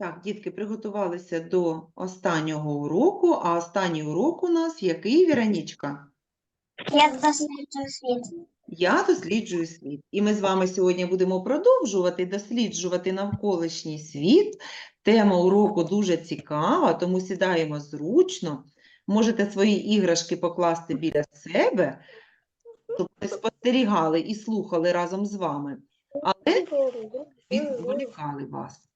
Так, дітки приготувалися до останнього уроку, а останній урок у нас який, Віронічка? Я досліджую світ. Я досліджую світ. І ми з вами сьогодні будемо продовжувати досліджувати навколишній світ. Тема уроку дуже цікава, тому сідаємо зручно. Можете свої іграшки покласти біля себе, щоб ви спостерігали і слухали разом з вами, але відволікали вас.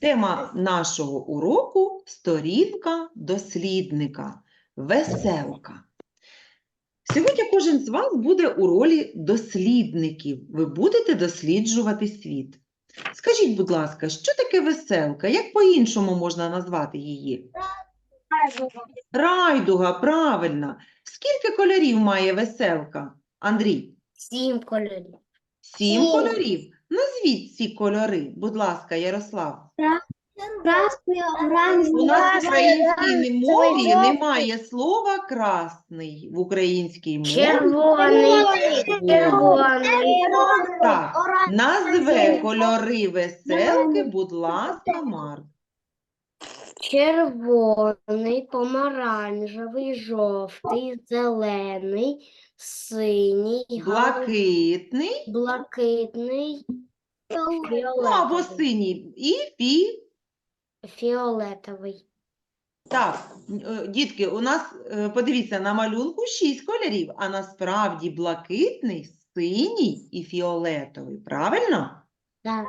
Тема нашого уроку сторінка дослідника. Веселка. Сьогодні кожен з вас буде у ролі дослідників. Ви будете досліджувати світ. Скажіть, будь ласка, що таке веселка? Як по-іншому можна назвати її? Райдуга, правильно. Скільки кольорів має веселка? Андрій? Сім кольорів. Сім Сім. кольорів. Назвіть ці кольори, будь ласка, Ярослав. Красний, оранжевий, У нас в українській мові немає слова красний в українській мові. Червоний, червоний, Так, Назве кольори веселки, будь ласка, Марк. Червоний, помаранчевий, жовтий, зелений, синій, Блакитний, блакитний, ну або фіолетовий. синій. І фі. Фіолетовий. Так, е, дітки, у нас, е, подивіться, на малюнку шість кольорів, а насправді блакитний, синій і фіолетовий. Правильно? Так.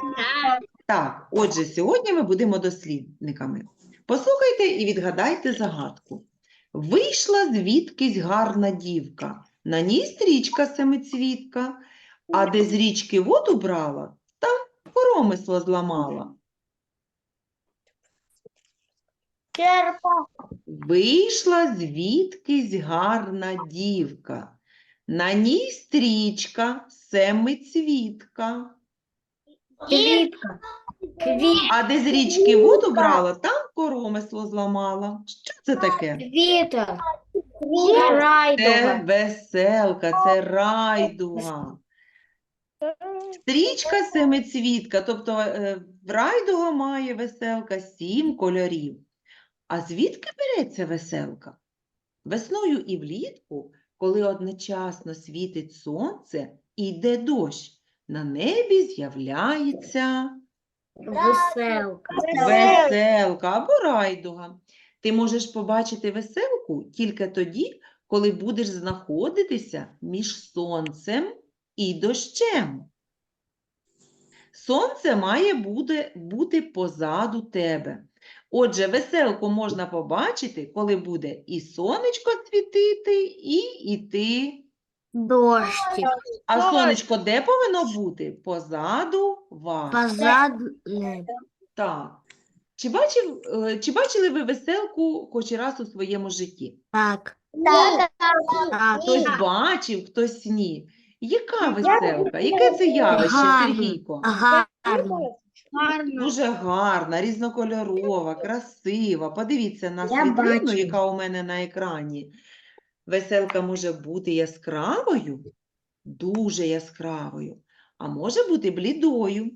Так, отже, сьогодні ми будемо дослідниками. Послухайте і відгадайте загадку. Вийшла звідкись гарна дівка, на ній стрічка семицвітка, а де з річки воду брала, там коромисло зламала. Вийшла звідкись гарна дівка, на ній стрічка семицвітка, Квітка. Квіт. а де з річки воду брала, там коромисло зламала. Що це таке? Вітер. Це Райдуга. веселка, це райдуга. Стрічка семицвітка, тобто е, в райдуга має веселка сім кольорів. А звідки береться веселка? Весною і влітку, коли одночасно світить сонце і йде дощ, на небі з'являється Веселка. Веселка або райдуга. Ти можеш побачити веселку тільки тоді, коли будеш знаходитися між сонцем і дощем. Сонце має бути, бути позаду тебе. Отже, веселку можна побачити, коли буде і сонечко світити, і йти. Дощик. А сонечко де повинно бути? Позаду вас. Позаду. Так. Чи, бачив, е, чи бачили ви веселку хоч раз у своєму житті? Так. Так. Хтось бачив, хтось ні. Яка веселка? Яке це явище, Гарно. Сергійко? Гарно. Дуже гарна, різнокольорова, красива. Подивіться на Я світлину, бачу. яка у мене на екрані. Веселка може бути яскравою, дуже яскравою, а може бути блідою.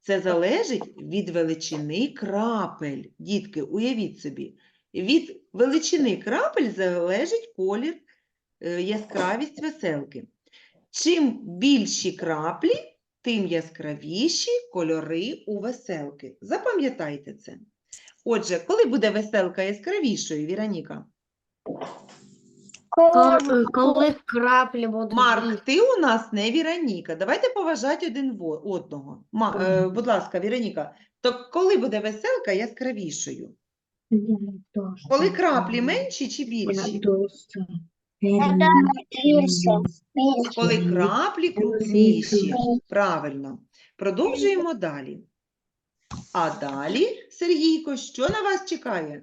Це залежить від величини крапель. Дітки, уявіть собі, від величини крапель залежить колір, е, яскравість веселки. Чим більші краплі, тим яскравіші кольори у веселки. Запам'ятайте це. Отже, коли буде веселка яскравішою, Віроніка? Коли, коли краплі будуть. Марк, ти у нас не Віроніка. Давайте поважати один во- одного. Ма, е, будь ласка, Віроніка, то коли буде веселка яскравішою? Коли краплі менші чи більші? Коли краплі крупніші. Правильно. Продовжуємо далі. А далі, Сергійко, що на вас чекає?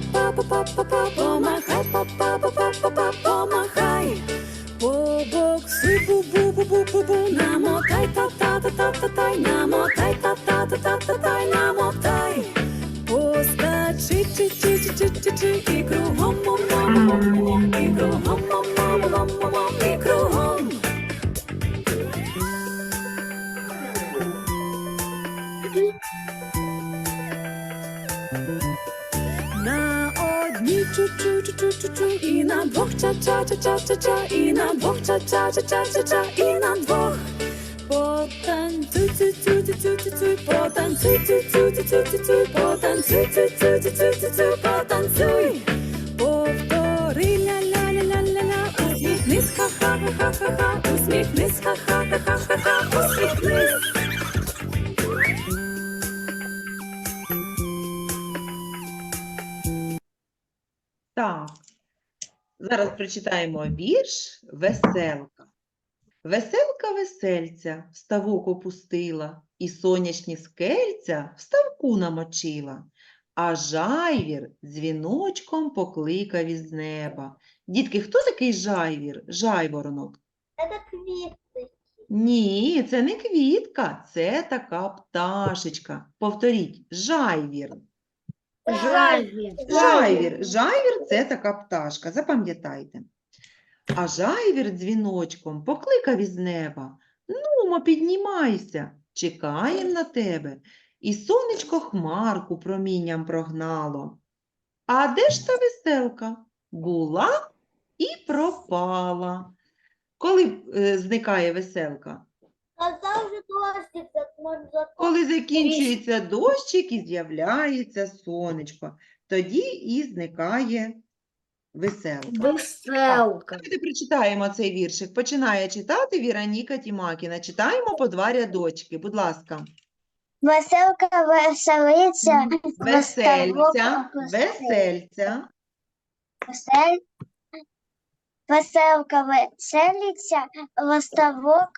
Помахай, помахай. Побокси, бу-бу-бу-бу-бу-бу, намотай, та-та-та-та-та-тай, намотай, та-та-та-та-та-тай, ча-ча-ча-ча-ча-ча, і на двох ча-ча-ча-ча-ча-ча, і на двох. Потанцуй, цуй, цуй, цуй, цуй, цуй, цуй, потанцуй, цуй, цуй, цуй, цуй, цуй, цуй, потанцуй, цуй, цуй, прочитаємо вірш Веселка. Веселка весельця в ставок опустила, і сонячні скельця в ставку намочила, а жайвір дзвіночком покликав із неба. Дітки, хто такий жайвір? Жайворонок? Это квіти. Ні, це не квітка, це така пташечка. Повторіть, жайвір. Жайвір. Жайвір. Жайвір це така пташка, запам'ятайте. А жайвір дзвіночком покликав із неба. Нумо, піднімайся, чекаєм на тебе. І сонечко хмарку промінням прогнало. А де ж та веселка? Була і пропала. Коли е, зникає веселка? Казав же дощик, так можна Коли закінчується дощик і з'являється сонечко, тоді і зникає веселка. Веселка. Давайте прочитаємо цей віршик. Починає читати Віроніка Тімакіна. Читаємо по два рядочки, будь ласка. Веселка веселиться, Весельця, весельця, весель... Веселка веселиться, листовок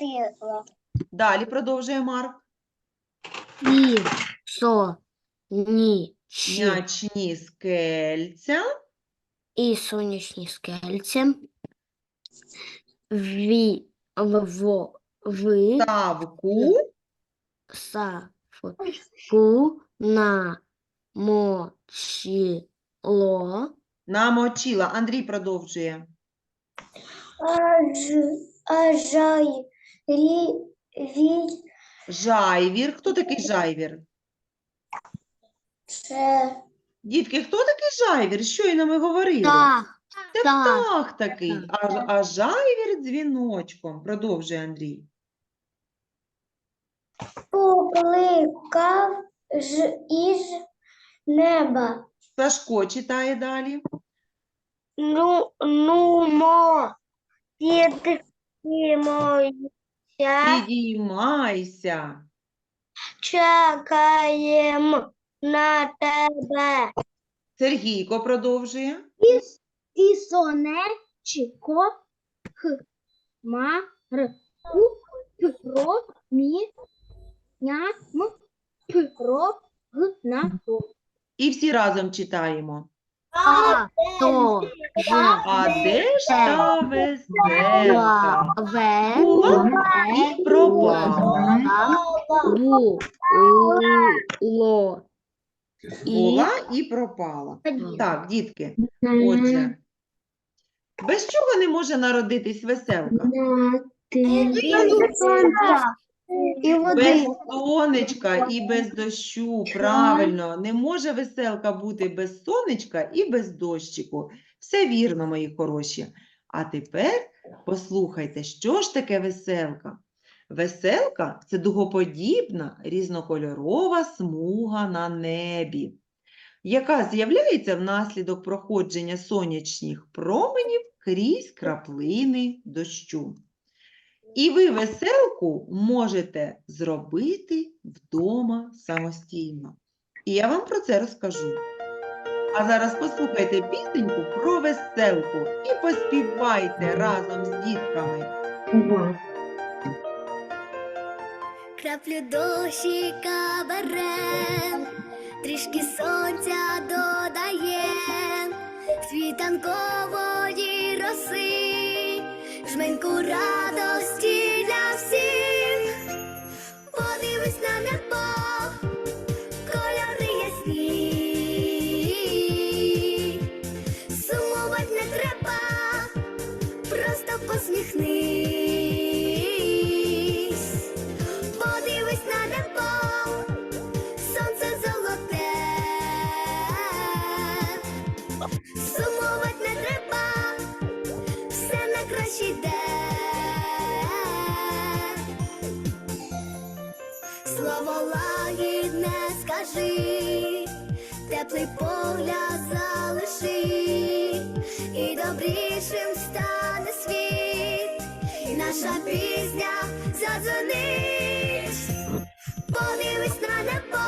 обестила. Далі продовжує Марк. І, со, ні, чи, Нячні скельця, і сонячні скельці. Ві, в, ви, ставку, са, ф, ку, на, мо, чи, ло, намочила. Андрій продовжує. Аж, ажай, рі, вій, Жайвір. Хто такий жайвір? че, Дітки, хто такий жайвір? Щойно ми говорили. так, Це так. птах такий, а, а жайвір дзвіночком. Продовжує Андрій. покликав ж із неба. Сашко читає далі. Ну, ну, мо, Підіймайся. чекаєм на тебе. Сергійко продовжує. І сонечко, х, ма, р, у, п, ро, мі, ня, м, п, ро, г, на, то. І всі разом читаємо. А, то, А де ж та веселка? Була і пропала. Була і пропала. Так, дітки, отже. Без чого не може народитись веселка? І Без сонечка і без дощу, правильно, не може веселка бути без сонечка і без дощику. Все вірно, мої хороші. А тепер послухайте, що ж таке веселка? Веселка це дугоподібна різнокольорова смуга на небі, яка з'являється внаслідок проходження сонячних променів крізь краплини дощу. І ви веселку можете зробити вдома самостійно. І я вам про це розкажу. А зараз послухайте пісеньку про веселку і поспівайте разом з дітками. Краплю дощика берем, трішки сонця додаєм, світанкової роси, жменьку радості для всіх. Подивись на небо, скажи, теплий погляд залиши, і добрішим стане світ, і наша пісня задзвонить. Подивись на небо,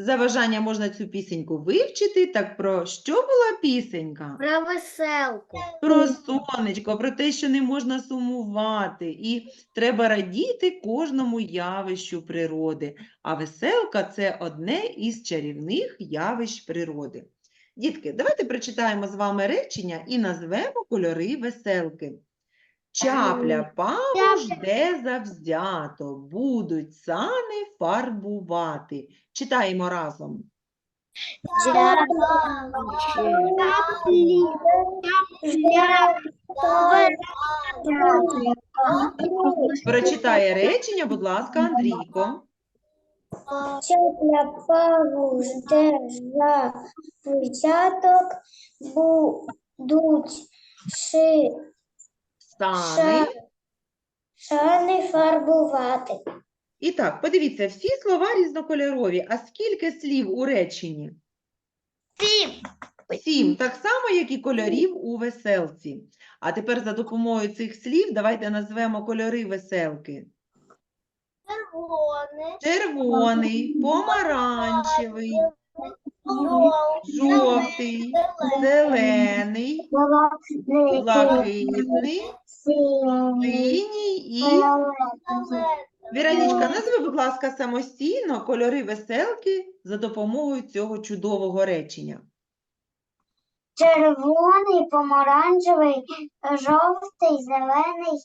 За бажання можна цю пісеньку вивчити. Так про що була пісенька? Про веселку. Про сонечко, про те, що не можна сумувати, і треба радіти кожному явищу природи. А веселка це одне із чарівних явищ природи. Дітки, давайте прочитаємо з вами речення і назвемо кольори веселки. Чапля паву жде завзято, будуть сани фарбувати. Читаємо разом. Прочитає речення, будь ласка, Андрійко. Чапля паву жде за взяток, будуть ши, Сани. шани фарбувати. І так, подивіться, всі слова різнокольорові. А скільки слів у реченні? Сім. Сім, так само, як і кольорів у веселці. А тепер за допомогою цих слів давайте назвемо кольори веселки. Червоне, Червоний, помаранчевий, жовтий, жовтий, зелений, блакитний, синій і... Віронічка, назви, будь ласка, самостійно кольори веселки за допомогою цього чудового речення. Червоний, помаранчевий, жовтий, зелений,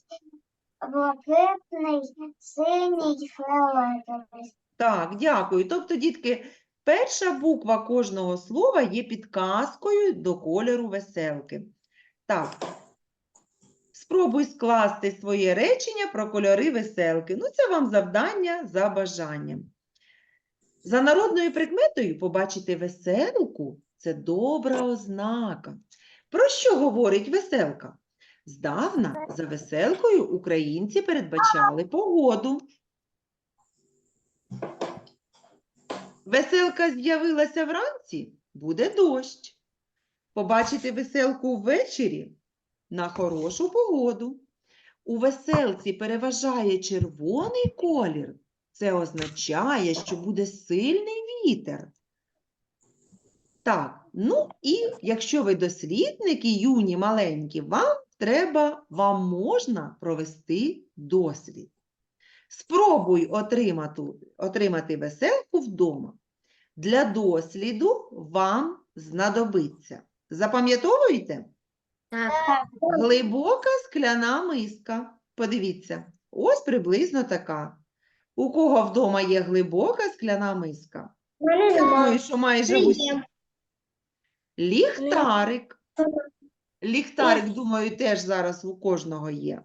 блакитний, синій, фіолетовий. Так, дякую. Тобто, дітки, перша буква кожного слова є підказкою до кольору веселки. Так, спробуй скласти своє речення про кольори веселки. Ну, це вам завдання за бажанням. За народною прикметою побачити веселку – це добра ознака. Про що говорить веселка? Здавна за веселкою українці передбачали погоду. Веселка з'явилася вранці, буде дощ. Побачити веселку ввечері на хорошу погоду. У веселці переважає червоний колір. Це означає, що буде сильний вітер. Так, ну і якщо ви дослідники, юні, маленькі, вам треба, вам можна провести дослід. Спробуй отримати, отримати веселку вдома. Для досліду вам знадобиться. Запам'ятовуєте? Так. Глибока скляна миска. Подивіться, ось приблизно така. У кого вдома є глибока скляна миска? Думаю, що майже в усіх. Ліхтарик. Ліхтарик, думаю, теж зараз у кожного є.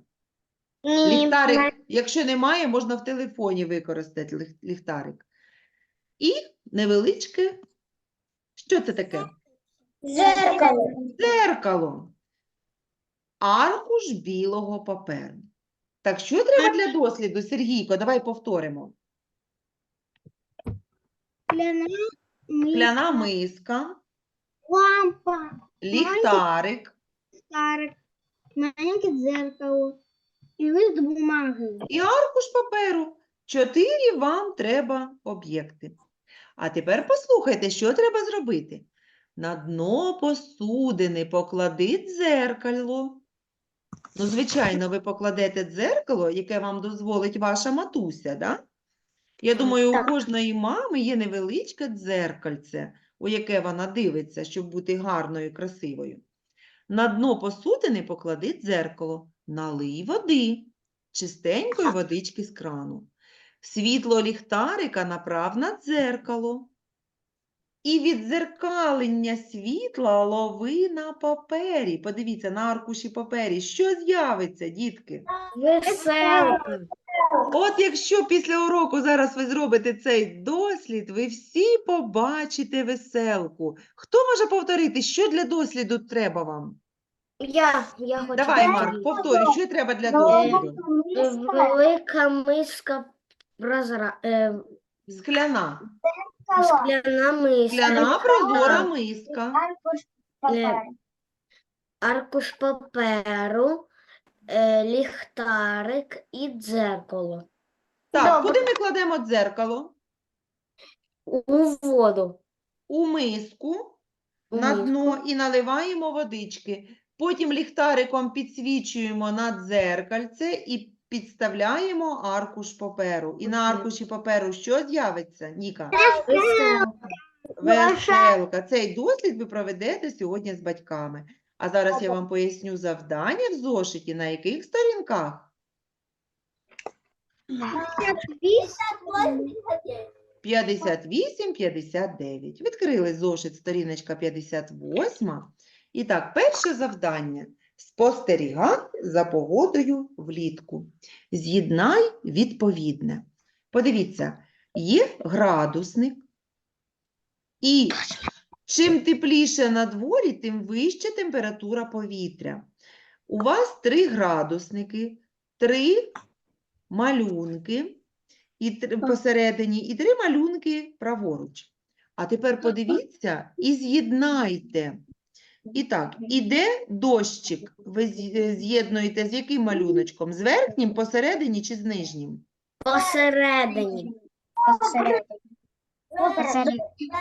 Ліхтарик, якщо немає, можна в телефоні використати ліхтарик. І невеличке. Що це таке? Зеркало. Дзеркало. Аркуш білого паперу. Так, що треба для досліду, Сергійко? Давай повторимо. Кляна миска, Лампа. ліхтарик Старик. Маленьке дзеркало. І лист бумаги. і аркуш паперу. Чотири вам треба об'єкти. А тепер послухайте, що треба зробити. На дно посудини поклади дзеркало. Ну, звичайно, ви покладете дзеркало, яке вам дозволить ваша матуся, да? Я думаю, у кожної мами є невеличке дзеркальце, у яке вона дивиться, щоб бути гарною і красивою. На дно посудини поклади дзеркало, налий води, чистенької водички з крану. Світло ліхтарика направ на дзеркало. І від дзеркалення світла лови на папері. Подивіться, на аркуші папері. Що з'явиться, дітки? Веселка. От якщо після уроку зараз ви зробите цей дослід, ви всі побачите веселку. Хто може повторити, що для досліду треба вам? Я, я хочу. Давай, Марк, повторюй, що треба для досліду? Велика миска прозра... е, Скляна. Скляна миска. Скляна прозора миска. Аркуш паперу. аркуш паперу, е, ліхтарик і дзеркало. Так, куди ми кладемо дзеркало? У воду. У миску У на миску. дно і наливаємо водички. Потім ліхтариком підсвічуємо на дзеркальце і підставляємо аркуш паперу. І на аркуші паперу що з'явиться, Ніка? Веселка. Цей дослід ви проведете сьогодні з батьками. А зараз я вам поясню завдання в зошиті, на яких сторінках? 58, 59. Відкрили зошит, сторіночка 58. І так, перше завдання. Спостерігати за погодою влітку. З'єднай відповідне. Подивіться, є градусник, і чим тепліше на дворі, тим вища температура повітря. У вас три градусники, три малюнки і тр- посередині, і три малюнки праворуч. А тепер подивіться і з'єднайте. І так, іде дощик. Ви е, з'єднуєте з яким малюночком? З верхнім, посередині чи з нижнім? Посередині.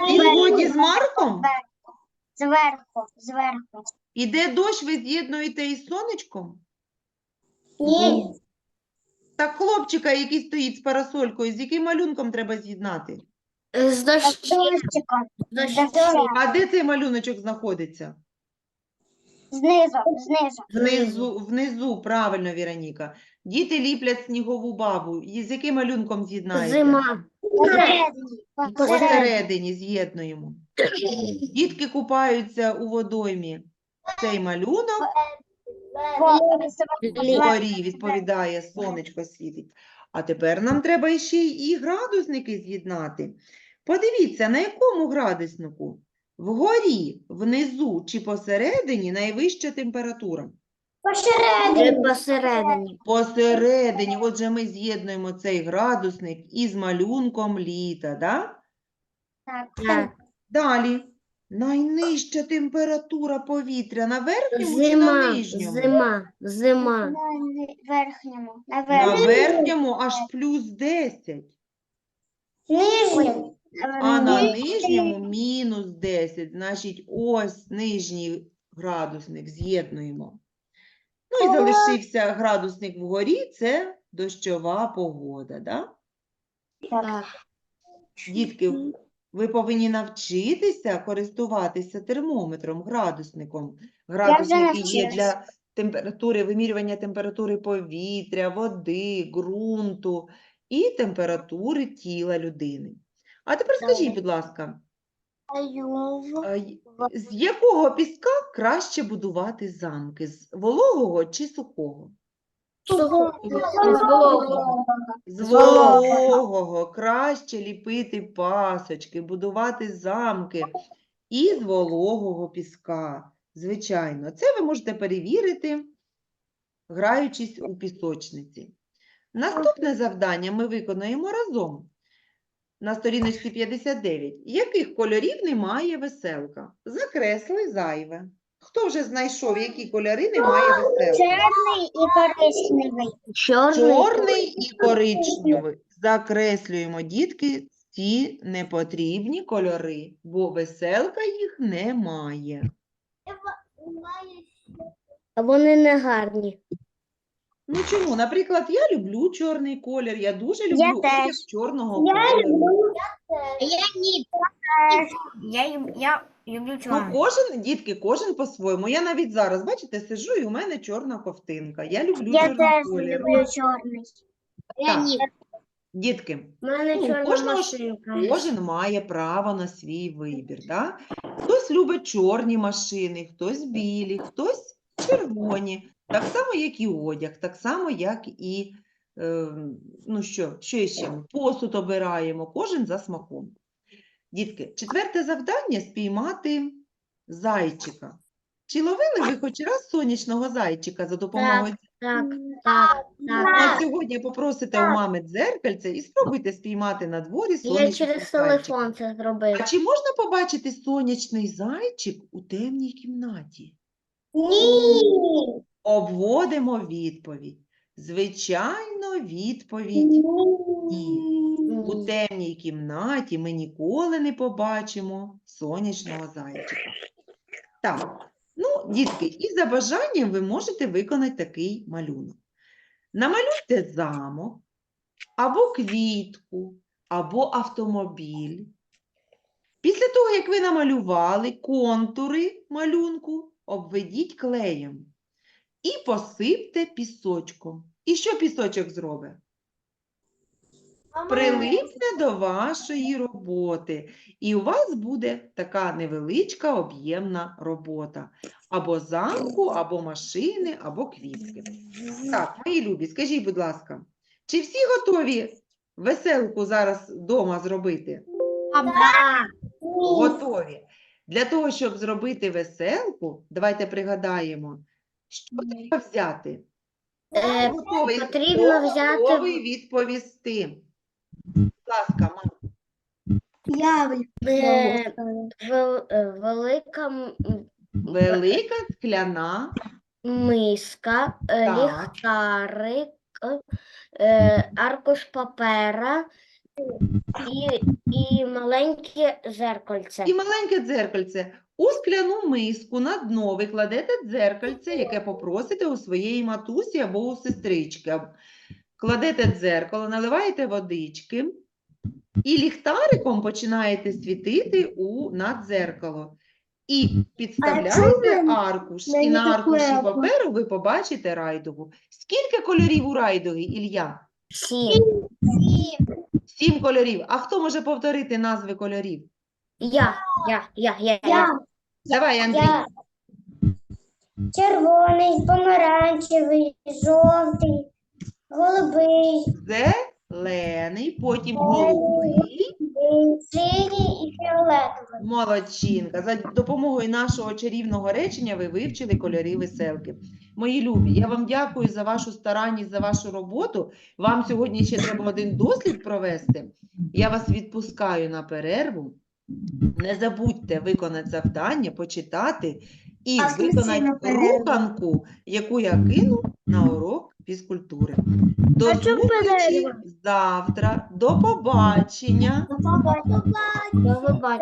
І згодні з Марком? Зверху, зверху. Іде дощ, ви з'єднуєте із сонечком? Ні. Так хлопчика, який стоїть з парасолькою, з яким малюнком треба з'єднати? З. Дощиком. А де цей малюночок знаходиться? Знизу, знизу. Внизу, внизу, правильно, Віроніка. Діти ліплять снігову бабу. І з яким малюнком з'єднаєте? Зима. Посередині. Посередині. З'єднуємо. Дітки купаються у водоймі. Цей малюнок вгорі, відповідає, сонечко світить. А тепер нам треба ще й і градусники з'єднати. Подивіться, на якому градуснику? Вгорі, внизу чи посередині найвища температура? Е, Посередині. Посередині, отже, ми з'єднуємо цей градусник із малюнком літа, да? Так. Так. Далі. Найнижча температура повітря на верхньому чи на Зима. нижньому? Зима. Зима. На верхньому. На На верхньому. верхньому аж плюс 10, Нижньому. А на нижньому мінус 10. Значить, ось нижній градусник з'єднуємо. Ну і залишився градусник вгорі, це дощова погода, да? Так. Дітки, ви повинні навчитися користуватися термометром, градусником. Градусники є для температури, вимірювання температури повітря, води, ґрунту і температури тіла людини. А тепер скажіть, будь ласка, з якого піска краще будувати замки? З вологого чи сухого? З вологого. З З краще ліпити пасочки, будувати замки із вологого піска. Звичайно, це ви можете перевірити, граючись у пісочниці. Наступне завдання ми виконуємо разом. На сторіночці 59. Яких кольорів немає веселка? Закресли зайве. Хто вже знайшов, які кольори немає веселка? Чорний і коричневий. Чорний. Чорний і коричневий. Закреслюємо, дітки, ці непотрібні кольори, бо веселка їх не має. А вони не гарні. Ну чому? Наприклад, я люблю чорний колір, я дуже люблю одяг теж. чорного Я кольору. Я ні. Я, я люблю Ну, кожен, дітки, кожен по-своєму. Я навіть зараз, бачите, сиджу і у мене чорна ковтинка. Я люблю Я чорний теж колір. люблю чорний. Так, Дітки, У мене Ну, у чорна ж- машинка. Кожен має право на свій вибір. Да? Хтось любить чорні машини, хтось білі, хтось червоні. Так само, як і одяг, так само, як і е, ну що, що ще? ми? Посуд обираємо, кожен за смаком. Дітки, четверте завдання спіймати зайчика. Чи ловили ви хоч раз сонячного зайчика за допомогою Так, так, так. От сьогодні попросите у мами дзеркальце і спробуйте спіймати на дворі Я сонячного через зайчика. телефон це зробив. А чи можна побачити сонячний зайчик у темній кімнаті? Ні. Обводимо відповідь. Звичайно, відповідь ні. У темній кімнаті ми ніколи не побачимо сонячного зайчика. Так, ну, дітки, і за бажанням ви можете виконати такий малюнок. Намалюйте замок, або квітку, або автомобіль. Після того, як ви намалювали контури малюнку, обведіть клеєм і посипте пісочком. І що пісочок зробить? прилипне до вашої роботи. І у вас буде така невеличка об'ємна робота. Або замку, або машини, або квітки. Так, мої любі, скажіть, будь ласка, чи всі готові веселку зараз вдома зробити? Готові. Для того, щоб зробити веселку, давайте пригадаємо, що треба взяти. Е, Готовий, потрібно хто взяти- готовий відповісти. Будь ласка, мам. Я е, вел- е, велика м- Велика скляна миска, е, Так. ліхтарик, е, аркуш папера і, і маленьке зеркальце. і маленьке дзеркальце. У скляну миску на дно ви кладете дзеркальце, яке попросите у своєї матусі або у сестрички. Кладете дзеркало, наливаєте водички і ліхтариком починаєте світити у, на дзеркало. І підставляєте аркуш, і на аркуші паперу ви побачите райдугу. Скільки кольорів у райдуги, Ілля? Сім. Сім кольорів. А хто може повторити назви кольорів? Я, я, я, я, я. Я. Давай, Андрій. Я. Червоний, помаранчевий, жовтий, голубий, Зелений, потім голубий. синій і фіолетовий. Молодчинка. За допомогою нашого чарівного речення ви вивчили кольори веселки. Мої любі, я вам дякую за вашу старанність, за вашу роботу. Вам сьогодні ще треба один дослід провести. Я вас відпускаю на перерву. Не забудьте виконати завдання, почитати і А виконати руханку, яку я кину на урок фізкультури. До зустрічі завтра. До побачення. До побачення. До побачення.